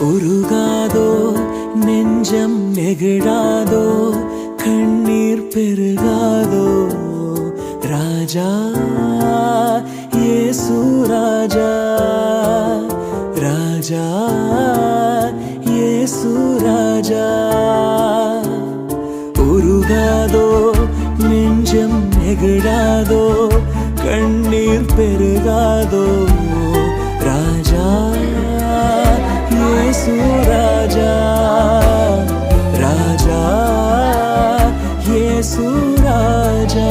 உருகாதோ நெஞ்சம் நெகிழாதோ கண்ணீர் பெருகாதோ. ராஜா இயேசு ராஜா ராஜா இயேசு ராஜா. உருகாதோ நெஞ்சம் நெகிழாதோ கண்ணீர் பெருகாதோ. இயேசு ராஜா ராஜா இயேசு ராஜா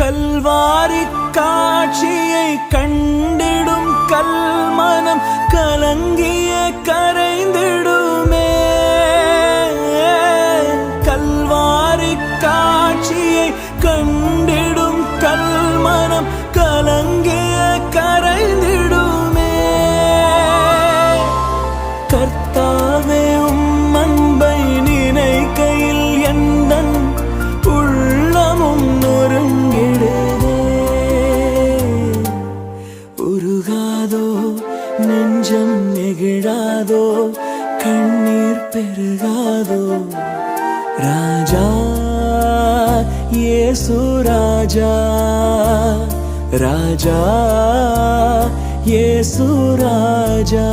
கல்வாரி காட்சியை கண்டிடும் கல்மனம் கலங்கி நெகிழாதோ கண்ணீர் பெருகாதோ ராஜா ஏசு ராஜா ராஜா ஏசு ராஜா.